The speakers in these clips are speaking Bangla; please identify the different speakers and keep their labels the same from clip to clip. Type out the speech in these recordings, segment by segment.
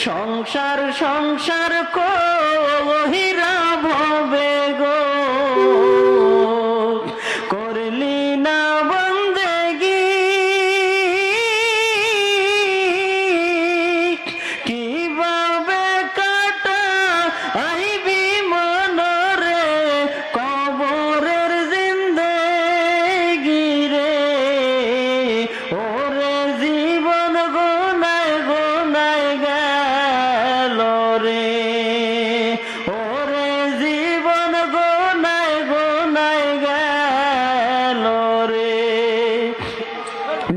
Speaker 1: সংসার সংসার কহিরা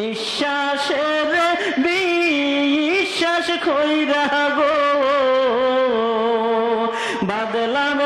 Speaker 1: নিঃশ্বাসের বিশ্বাস খৈরা গো। বাদলাম